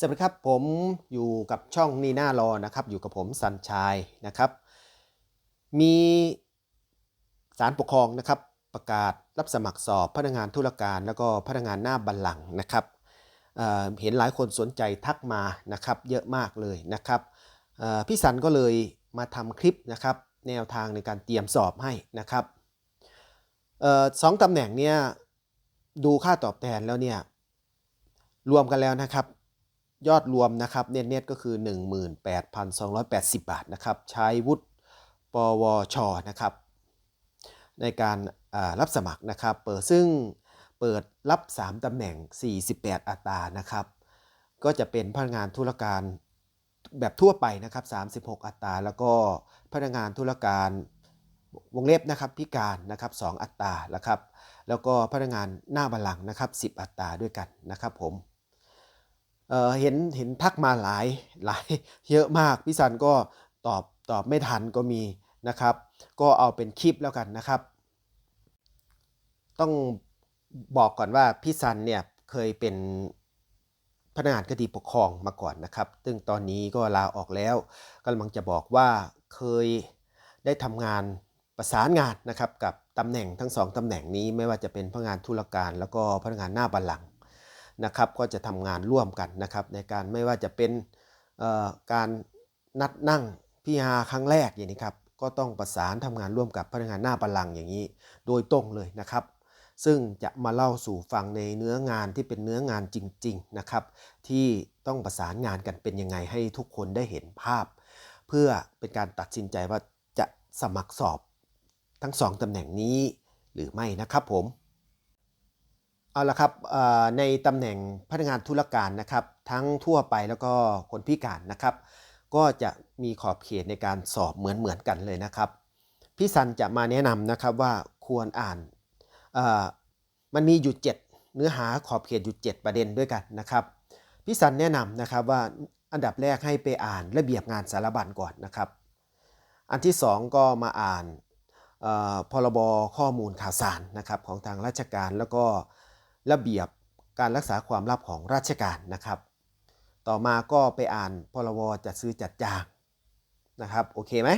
สวัสดีครับผมอยู่กับช่องนีน่ารอนะครับ อยู่กับผมสันชายนะครับ มีสารปกครองนะครับ ประกาศรับสมัครสอบพนักงานธุรการแล้วก็พนักงานหน้าบัลลังก์นะครับเเห็นหลายคนสนใจทักมานะครับ เยอะมากเลยนะครับพี่สันก็เลยมาทำคลิปนะครับ แนวทางในการเตรียมสอบให้นะครับออสองตำแหน่งเนี่ยดูค่าตอบแทนแล้วเนี่ยรวมกันแล้วนะครับ ยอดรวมนะครับเน็ตๆก็คือ 18,280 บาทนะครับ ใช้วุฒิปวชนะครับ ในการรับสมัครนะครับ เปิดซึ่งเปิดรับ 3ตำแหน่ง 48 อัตรานะครับ ก็จะเป็นพนักงานธุรการแบบทั่วไปนะครับ 36 อัตรา แล้วก็พนักงานธุรการวงเล็บนะครับพิการนะครับ 2 อัตรานะครับ แล้วก็พนักงานหน้าบัลลังก์นะครับ 10 อัตราด้วยกันนะครับผม เเห็นเห็นทักมาหลายหลายเยอะมากพี่สันก็ตอบตอบไม่ทันก็มีนะครับ ก็เอาเป็นคลิปแล้วกันนะครับ ต้องบอกก่อนว่าพี่สันเนี่ยเคยเป็นพนักงานคดีปกครองมาก่อนนะครับ ซึ่งตอนนี้ก็ลาออกแล้วกำลังจะบอกว่าเคยได้ทำงานประสานงานนะครับกับตำแหน่งทั้งสองตำแหน่งนี้ไม่ว่าจะเป็นพนักงานธุรการ แล้วก็พนักงานหน้าบัลลังก์ นะครับก็จะทำงานร่วมกันนะครับในการไม่ว่าจะเป็นการนัดนั่งพิจาครั้งแรกอย่างนี้ครับก็ต้องประสานทำงานร่วมกับพนักงานหน้าบัลลังอย่างนี้ โดยตรงเลยนะครับ ซึ่งจะมาเล่าสู่ฟังในเนื้องานที่เป็นเนื้องานจริงๆนะครับที่ต้องประสานงานกันเป็นยังไงให้ทุกคนได้เห็นภาพ เพื่อเป็นการตัดสินใจว่าจะสมัครสอบทั้งสองตำแหน่งนี้หรือไม่นะครับผม เอาละครับในตำแหน่งพนักงานธุรการนะครับ ทั้งทั่วไปแล้วก็คนพิการนะครับ ก็จะมีขอบเขตในการสอบเหมือนเหมือนกันเลยนะครับ พี่สันจะมาแนะนำนะครับว่าควรอ่านมันมีอยู่ 7 เนื้อหาขอบเขตอยู่ 7 ประเด็นด้วยกันนะครับ พี่สันแนะนำนะครับว่าอันดับแรกให้ไปอ่านระเบียบงานสารบัญก่อนนะครับ อันที่ 2 ก็มาอ่านพรบข้อมูลข่าวสารนะครับของทางราชการแล้วก็ ระเบียบการรักษาความลับของราชการนะครับ ต่อมาก็ไปอ่านพรบจัดซื้อจัดจ้างนะครับโอเคไหม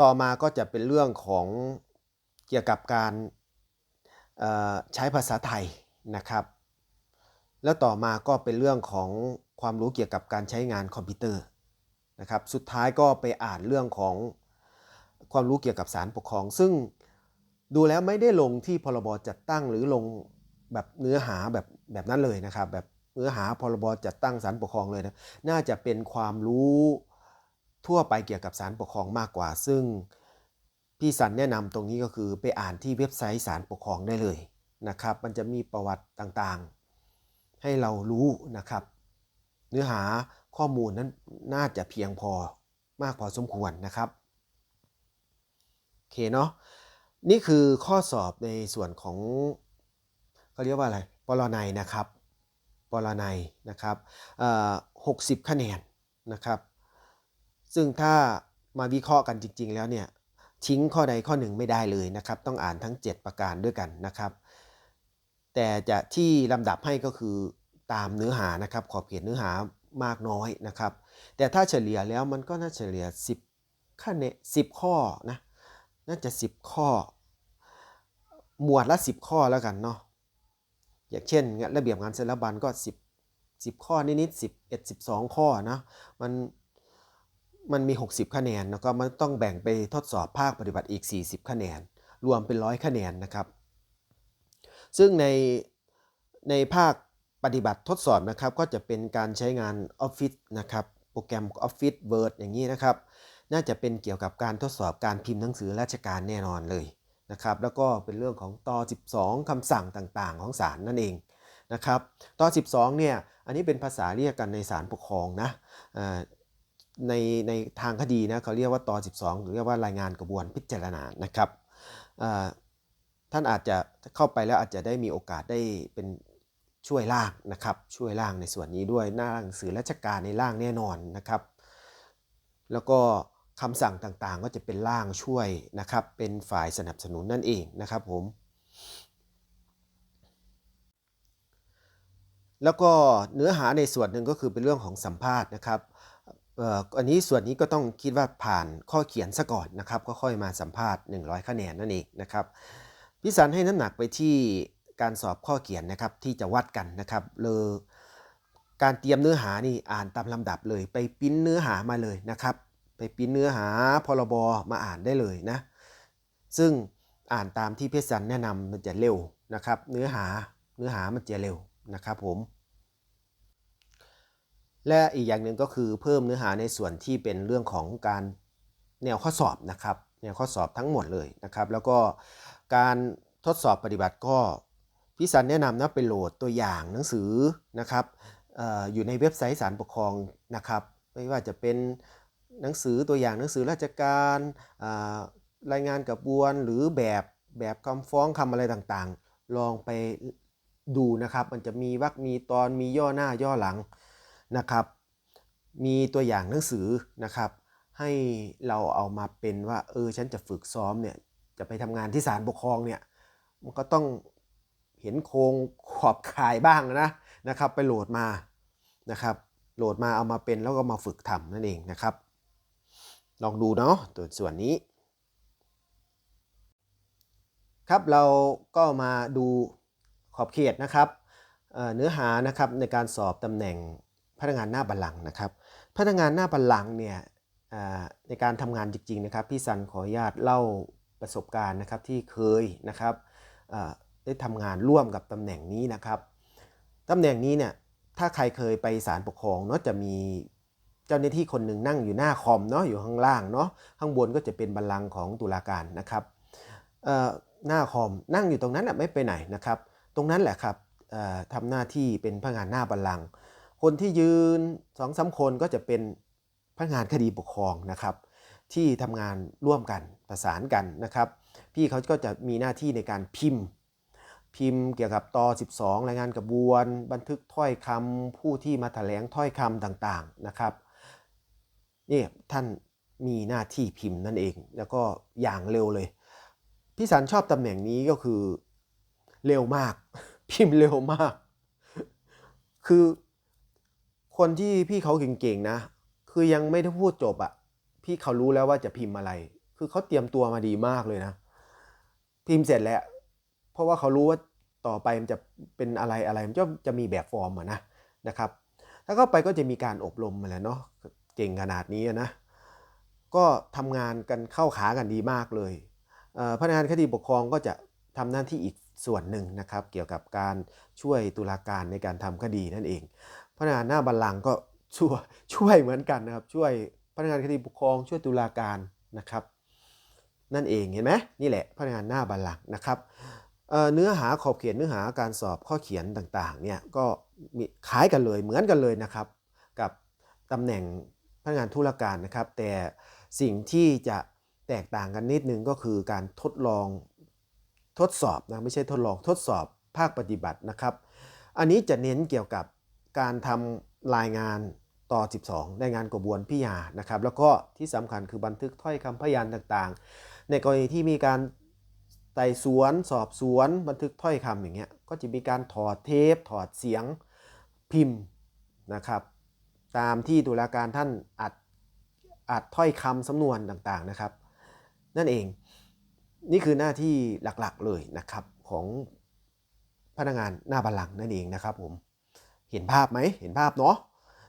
ต่อมาก็จะเป็นเรื่องของเกี่ยวกับการใช้ภาษาไทยนะครับ แล้วต่อมาก็เป็นเรื่องของความรู้เกี่ยวกับการใช้งานคอมพิวเตอร์นะครับ สุดท้ายก็ไปอ่านเรื่องของความรู้เกี่ยวกับสารปกครอง ซึ่ง ดูแล้วไม่ได้ลงที่พรบจัดตั้งหรือลงแบบเนื้อหาแบบแบบนั้นเลยนะครับ แบบเนื้อหาพรบจัดตั้งสารปกครองเลยนะน่าจะเป็นความรู้ทั่วไปเกี่ยวกับสารปกครองมากกว่า ซึ่งพี่สันแนะนำตรงนี้ก็คือไปอ่านที่เว็บไซต์สารปกครองได้เลยนะครับ มันจะมีประวัติต่างๆ ให้เรารู้นะครับ เนื้อหาข้อมูลนั้นน่าจะเพียงพอมากพอสมควรนะครับโอเคเนาะ นี่คือข้อสอบในส่วนของเขาเรียกว่าอะไรปรนัยนะครับปรนัยนะครับหกสิบคะแนนนะครับ ซึ่งถ้ามาวิเคราะห์กันจริง ๆ แล้วเนี่ยทิ้งข้อใดข้อหนึ่งไม่ได้เลยนะครับ ต้องอ่านทั้ง 7 ประการด้วยกันนะครับ แต่จะที่ลำดับให้ก็คือตามเนื้อหานะครับ ขอบเขตเนื้อหามากน้อยนะครับ แต่ถ้าเฉลี่ยแล้วมันก็น่าเฉลี่ย 10คะแนน10 ข้อนะ น่าจะ 10 ข้อ หมวดละ 10 ข้อแล้วกันเนาะอย่างเช่นระเบียบงานสารบัญก็ 10 10 ข้อนิดๆ11 12 ข้อนะมันมันมี 60 คะแนนแล้วก็มันต้องแบ่งไปทดสอบภาคปฏิบัติอีก 40 คะแนน รวมเป็นร้อยคะแนนนะครับ ซึ่งในในภาคปฏิบัติทดสอบนะครับ ก็จะเป็นการใช้งาน Office นะครับ รแกรม Office Word อย่างนี้นะครับ น่าจะเป็นเกี่ยวกับการทดสอบการพิมพ์หนังสือราชการแน่นอนเลยนะครับ แล้วก็เป็นเรื่องของตอ12คำสั่งต่างๆ ของศาลนั่นเองนะครับตอ12 เนี่ย อันนี้เป็นภาษาเรียกกันในศาลปกครองนะในในทางคดีนะเขาเรียกว่าตอ12 หรือเรียกว่ารายงานกระบวนพิจารณานะครับท่านอาจจะเข้าไปแล้วอาจจะได้มีโอกาสได้เป็น ช่วยล่างนะครับ ช่วยล่างในส่วนนี้ด้วยหน้าหนังสือราชการในล่างแน่นอนนะครับ แล้วก็คำสั่งต่างๆก็จะเป็นล่างช่วยนะครับ เป็นฝ่ายสนับสนุนนั่นเองนะครับผม แล้วก็เนื้อหาในส่วนหนึ่งก็คือเป็นเรื่องของสัมภาษณ์นะครับอันนี้ส่วนนี้ก็ต้องคิดว่าผ่านข้อเขียนซะก่อนนะครับ ก็ค่อยมาสัมภาษณ์ 100 คะแนนนั่นเองนะครับพี่สันให้น้ำหนักไปที่ การสอบข้อเขียนนะครับที่จะวัดกันนะครับเลยการเตรียมเนื้อหานี่อ่านตามลำดับเลย ไปปิ้นเนื้อหามาเลยนะครับ ไปปิ้นเนื้อหาพรบมาอ่านได้เลยนะซึ่งอ่านตามที่เพชรสันแนะนำมันจะเร็วนะครับ เนื้อหาเนื้อหามันจะเร็วนะครับผมและอีกอย่างหนึ่งก็คือเพิ่มเนื้อหาในส่วนที่เป็นเรื่องของการแนวข้อสอบนะครับแนวข้อสอบทั้งหมดเลยนะครับ แล้วก็การทดสอบปฏิบัติก็ พี่สันแนะนำนะไปโหลดตัวอย่างหนังสือนะครับออยู่ในเว็บไซต์ศาลปกครองนะครับ ไม่ว่าจะเป็นหนังสือตัวอย่างหนังสือราชการรายงานกับบวนหรือแบบแบบคำฟ้องคำอะไรต่างๆ ลองไปดูนะครับ มันจะมีวรรคมีตอนมีย่อหน้าย่อหลังนะครับ มีตัวอย่างหนังสือนะครับ ให้เราเอามาเป็นว่าเออฉันจะฝึกซ้อมเนี่ยจะไปทำงานที่ศาลปกครองเนี่ยมันก็ต้อง เห็นโครงขอบข่ายบ้างนะนะครับ ไปโหลดมานะครับ โหลดมาเอามาเป็นแล้วก็มาฝึกทำนั่นเองนะครับ ลองดูเนาะตัวส่วนนี้ ครับเราก็มาดูขอบเขตนะครับเเนื้อหานะครับในการสอบตำแหน่งพนักงานหน้าบัลลังก์นะครับ พนักงานหน้าบัลลังก์เนี่ยในการทำงานจริงๆนะครับ พี่ซันขออนุญาตเล่าประสบการณ์นะครับที่เคยนะครับ ได้ทำงานร่วมกับตำแหน่งนี้นะครับตำแหน่งนี้เนี่ยถ้าใครเคยไปศาลปกครองเนาะจะมีเจ้าหน้าที่คนหนึ่งนั่งอยู่หน้าคอมเนาะอยู่ข้างล่างเนาะข้างบนก็จะเป็นบัลลังก์ของตุลาการนะครับเอ่อหน้าคอมนั่งอยู่ตรงนั้นแหละไม่ไปไหนนะครับ ตรงนั้นแหละครับเอ่อทำหน้าที่เป็นพนักงานหน้าบัลลังก์คนที่ยืนสองสาคนก็จะเป็นพนักงานคดีปกครองนะครับ ที่ทำงานร่วมกันประสานกันนะครับ พี่เขาก็จะมีหน้าที่ในการพิมพ์ พิมพ์เกี่ยวกับตอ 12 รายงานกระบวน บันทึกถ้อยคำผู้ที่มาแถลงถ้อยคำต่างๆนะครับนี่ท่านมีหน้าที่พิมพ์นั่นเอง แล้วก็อย่างเร็วเลย พี่สันชอบตำแหน่งนี้ก็คือเร็วมาก พิมพ์เร็วมาก คือคนที่พี่เขาเก่งๆนะ คือยังไม่ได้พูดจบอะพี่เขารู้แล้วว่าจะพิมพ์อะไร คือเขาเตรียมตัวมาดีมากเลยนะ พิมพ์เสร็จแล้ว เพราะว่าเขารู้ว่า ต่อไปมันจะเป็นอะไรอะไรมันจะจะมีแบบฟอร์มอะนะนะครับแล้วก็ไปก็จะมีการอบรมมาแล้วเนาะเก่งขนาดนี้นะก็ทำงานกันเข้าขากันดีมากเลยเพนักงานคดีปกครองก็จะทำหน้าที่อีกส่วนหนึ่งนะครับ เกี่ยวกับการช่วยตุลาการในการทำคดีนั่นเองพนักงานหน้าบัลลังก์ก็ช่วยช่วยเหมือนกันนะครับ ช่วยพนักงานคดีปกครองช่วยตุลาการนะครับ นั่นเองเห็นไหมนี่แหละพนักงานหน้าบัลลังก์นะครับ เนื้อหาขอบเขียนเนื้อหาการสอบข้อเขียนต่างๆเนี่ยก็มีคล้ายกันเลยเหมือนกันเลยนะครับ กับตำแหน่งพนักงานธุรการนะครับ แต่สิ่งที่จะแตกต่างกันนิดนึงก็คือการทดลองทดสอบนะไม่ใช่ทดลองทดสอบภาคปฏิบัตินะครับ อันนี้จะเน้นเกี่ยวกับการทำรายงานต่อ 12รายงานกระบวนพิยานะครับ แล้วก็ที่สำคัญคือบันทึกถ้อยคำพยานต่างๆ ในกรณีที่มีการ ไต่สวนสอบสวนบันทึกถ้อยคำอย่างเงี้ยก็จะมีการถอดเทป ถอดเสียงพิมพ์นะครับ ตามที่ตุลาการท่านอัดอัดถ้อยคำสำนวนต่างๆนะครับ นั่นเองนี่คือหน้าที่หลักๆเลยนะครับของพนักงานหน้าบัลลังก์นั่นเองนะครับผมเห็นภาพไหมเห็นภาพเนาะ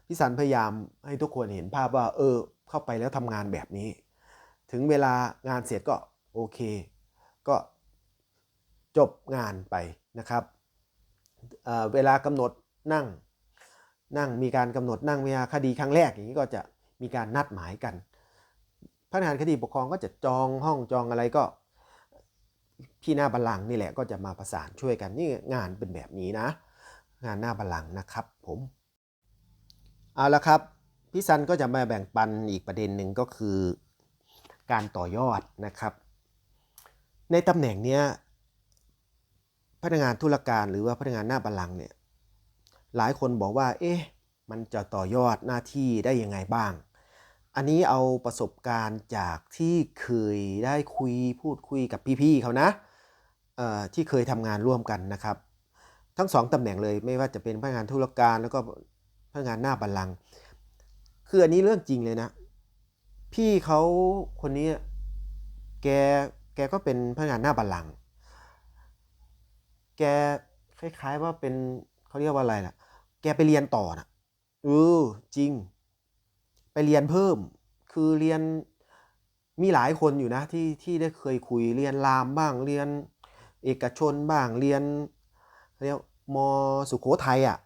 พี่สันพยายามให้ทุกคนเห็นภาพว่า เออ เข้าไปแล้วทำงานแบบนี้ ถึงเวลางานเสร็จก็โอเค ก็ จบงานไปนะครับเเวลากำหนดนั่งนั่งมีการกำหนดนั่งเวลาคดีครั้งแรกอย่างนี้ก็จะมีการนัดหมายกันพนักงานคดีปกครองก็จะจองห้องจองอะไรก็พี่หน้าบัลลังก์นี่แหละก็จะมาประสานช่วยกันนี่งานเป็นแบบนี้นะ งานหน้าบัลลังก์นะครับผมเอาละครับพี่ซันก็จะมาแบ่งปันอีกประเด็นหนึ่งก็คือการต่อยอดนะครับ ในตำแหน่งเนี้ย พนักงานธุรการหรือว่าพนักงานหน้าบัลลังเนี่ยหลายคนบอกว่า เอ๊ะมันจะต่อยอดหน้าที่ได้ยังไงบ้าง อันนี้เอาประสบการณ์จากที่เคยได้คุยพูดคุยกับพี่ๆเขานะเอ่อที่เคยทำงานร่วมกันนะครับ ทั้งสองตำแหน่งเลยไม่ว่าจะเป็นพนักงานธุรการแล้วก็พนักงานหน้าบัลลังคืออันนี้เรื่องจริงเลยนะ พี่เขาคนนี้แกแกก็เป็นพนักงานหน้าบัลลัง แกคล้าย ๆ ว่าเป็นเขาเรียกว่าอะไรล่ะ แกไปเรียนต่อนะเออจริง ไปเรียนเพิ่ม คือเรียนมีหลายคนอยู่นะที่ที่ได้เคยคุยเรียนรามบ้างเรียน เอกชนบ้างเรียนเรียกมสุโขทัยอะ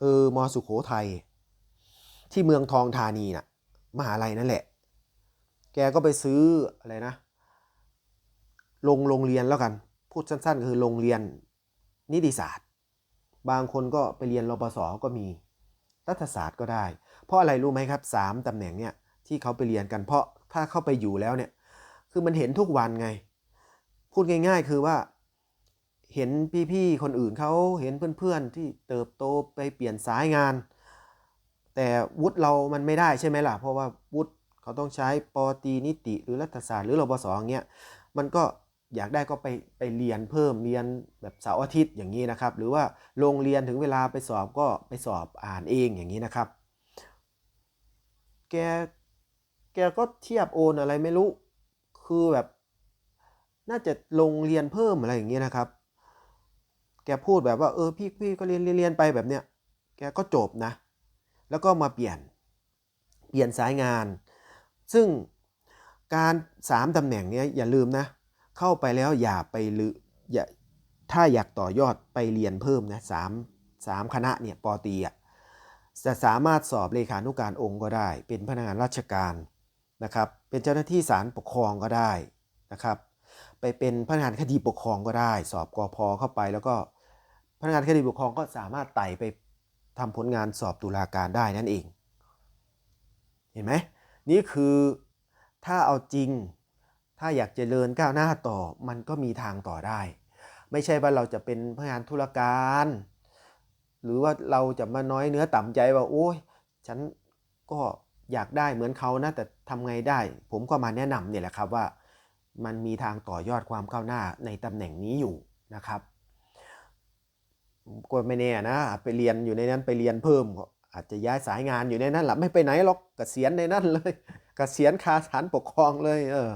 เออมสุโขทัยที่เมืองทองธานีน่ะมหาลัยนั่นแหละ แกก็ไปซื้ออะไรนะ ลงโรงเรียนแล้วกัน พูดสั้นๆคือโรงเรียน นิติศาสตร์ บางคนก็ไปเรียนรปศก็มี รัฐศาสตร์ก็ได้ เพราะอะไรรู้ไหมครับสามตำแหน่งเนี่ยที่เขาไปเรียนกัน เพราะถ้าเข้าไปอยู่แล้วเนี่ยคือมันเห็นทุกวันไง พูดง่าย ๆ คือว่าเห็นพี่ๆคนอื่นเขาเห็นเพื่อนๆที่เติบโตไปเปลี่ยนสายงาน แต่วุฒิเรามันไม่ได้ใช่ไหมล่ะ เพราะว่าวุฒิเขาต้องใช้ปอตีนิติ หรือรัฐศาสตร์หรือรปศอย่างเงี้ยมันก็ อยากได้ก็ไปไปเรียนเพิ่มเรียนแบบเสาร์อาทิตย์อย่างนี้นะครับ หรือว่าโรงเรียนถึงเวลาไปสอบก็ไปสอบอ่านเองอย่างนี้นะครับ แกแกก็เทียบโอนอะไรไม่รู้ คือแบบน่าจะลงเรียนเพิ่มอะไรอย่างนี้นะครับ แกพูดแบบว่าเออพี่พี่ก็เรียนเรียนเรียนไปแบบเนี้ย แกก็จบนะ แล้วก็มาเปลี่ยน เปลี่ยนสายงาน ซึ่งการสามตำแหน่งเนี้ยอย่าลืมนะ เข้าไปแล้วอย่าไปลืออย่าถ้าอยากต่อยอดไปเรียนเพิ่มนะสามสามคณะเนี่ยปอตีอะจะสามารถสอบเลขานุการองค์ก็ได้ เป็นพนักงานราชการนะครับ เป็นเจ้าหน้าที่ศาลปกครองก็ได้นะครับ ไปเป็นพนักงานคดีปกครองก็ได้ สอบกอพอเข้าไปแล้วก็พนักงานคดีปกครองก็สามารถไต่ไปทำผลงานสอบตุลาการได้นั่นเอง เห็นไหมนี่คือถ้าเอาจริง ถ้าอยากจเจริญก้าวหน้าต่อมันก็มีทางต่อได้ ไม่ใช่ว่าเราจะเป็นพนักงานธุรการ หรือว่าเราจะมาน้อยเนื้อต่ำใจว่าโอ้ยฉันก็อยากได้เหมือนเขานะแต่ทำไงได้ ผมก็มาแนะนำเนี่ยแหละครับว่า มันมีทางต่อยอดความก้าวหน้าในตำแหน่งนี้อยู่นะครับก็ไม่แน่นะไปเรียนอยู่ในนั้นไปเรียนเพิ่มก็อาจจะย้ายสายงานอยู่ในนั้นหละไม่ไปไหนหรอกเกษียณในนั้นเลยเกษียณคาสถานปกครองเลย เออ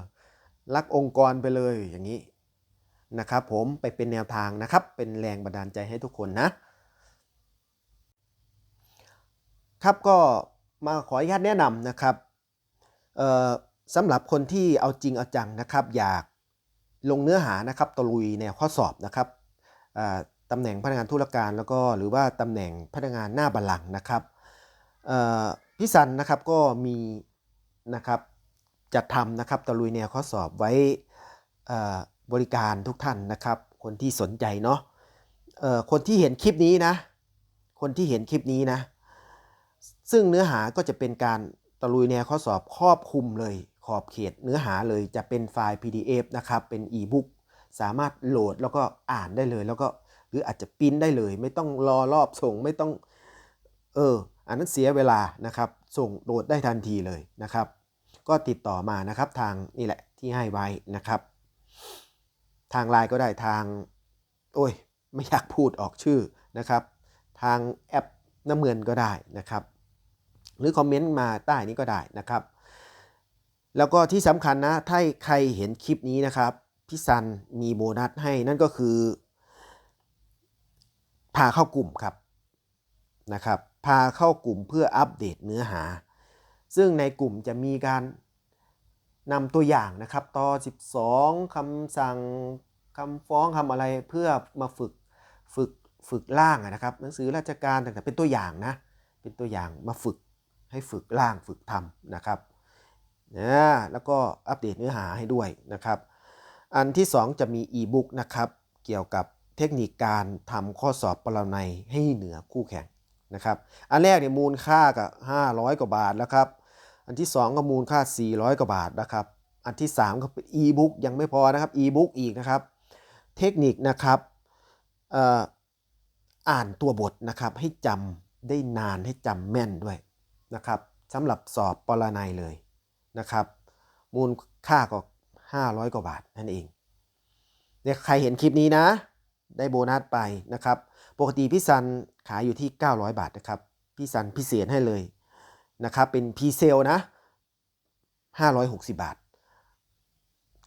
รักองค์กรไปเลยอย่างนี้นะครับผมไปเป็นแนวทางนะครับ เป็นแรงบันดาลใจให้ทุกคนนะ ครับก็มาขออนุญาตแนะนำนะครับสำหรับคนที่เอาจริงเอาจังนะครับ อยากลงเนื้อหานะครับตะลุยแนวข้อสอบนะครับตำแหน่งพนักงานธุรการแล้วก็หรือว่าตำแหน่งพนักงานหน้าบัลลังก์นะครับพี่สันนะครับก็มีนะครับ จัดทำนะครับตะลุยแนวข้อสอบไว้บริการทุกท่านนะครับ คนที่สนใจเนาะคนที่เห็นคลิปนี้นะ คนที่เห็นคลิปนี้นะ ซึ่งเนื้อหาก็จะเป็นการตะลุยแนวข้อสอบครอบคลุมเลยขอบเขตเนื้อหาเลยจะเป็นไฟล์ PDF นะครับเป็นอีบุ๊กสามารถโหลดแล้วก็อ่านได้เลย แล้วก็หรืออาจจะปริ้นได้เลย ไม่ต้องรอรอบส่งไม่ต้องเอออันนั้นเสียเวลานะครับ ส่งโหลดได้ทันทีเลยนะครับ ก็ติดต่อมานะครับทางนี่แหละที่ให้ไว้นะครับ ทางไลน์ก็ได้ทาง โอ้ย ไม่อยากพูดออกชื่อนะครับ ทางแอปน้ำเงินก็ได้นะครับ หรือคอมเมนต์มาใต้นี้ก็ได้นะครับ แล้วก็ที่สำคัญนะ ถ้าใครเห็นคลิปนี้นะครับพี่ซันมีโบนัสให้นั่นก็คือพาเข้ากลุ่มครับนะครับ พาเข้ากลุ่มเพื่ออัปเดตเนื้อหา ซึ่งในกลุ่มจะมีการนำตัวอย่างนะครับต่อ 12คำสั่งคำฟ้องคำอะไรเพื่อมาฝึกฝึกฝึกล่างนะครับ หนังสือราชการต่างๆเป็นตัวอย่างนะเป็นตัวอย่างมาฝึกให้ฝึกล่างฝึกทำนะครับนะแล้วก็อัปเดตเนื้อหาให้ด้วยนะครับ อันที่ 2 จะมีอีบุ๊กนะครับ เกี่ยวกับเทคนิคการทำข้อสอบปรนัยให้เหนือคู่แข่งนะครับ อันแรกเนี่ยมูลค่ากับ 500 กว่าบาทแล้วครับ อันที่ 2 ก็มูลค่า 400 กว่าบาทนะครับ อันที่ 3 ก็เป็นอีบุ๊กยังไม่พอนะครับอีบุ๊กอีกนะครับ เทคนิคนะครับอ่ออ่านตัวบทนะครับให้จำได้นานให้จำแม่นด้วยนะครับสำหรับสอบปรนัยเลยนะครับ มูลค่าก็ 500 กว่าบาทนั่นเองเนี่ยใครเห็นคลิปนี้นะ ได้โบนัสไปนะครับปปกติพี่ซันขายอยู่ที่ 900 บาทนะครับ พี่ซันพิเศษให้เลย นะครับเป็นพีเซลนะ 560 บาท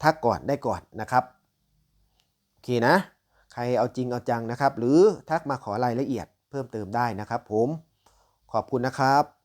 ถ้าก่อนได้ก่อนนะครับโอเคนะ ใครเอาจริงเอาจังนะครับ หรือทักมาขอรายละเอียดเพิ่มเติมได้นะครับผมขอบคุณนะครับ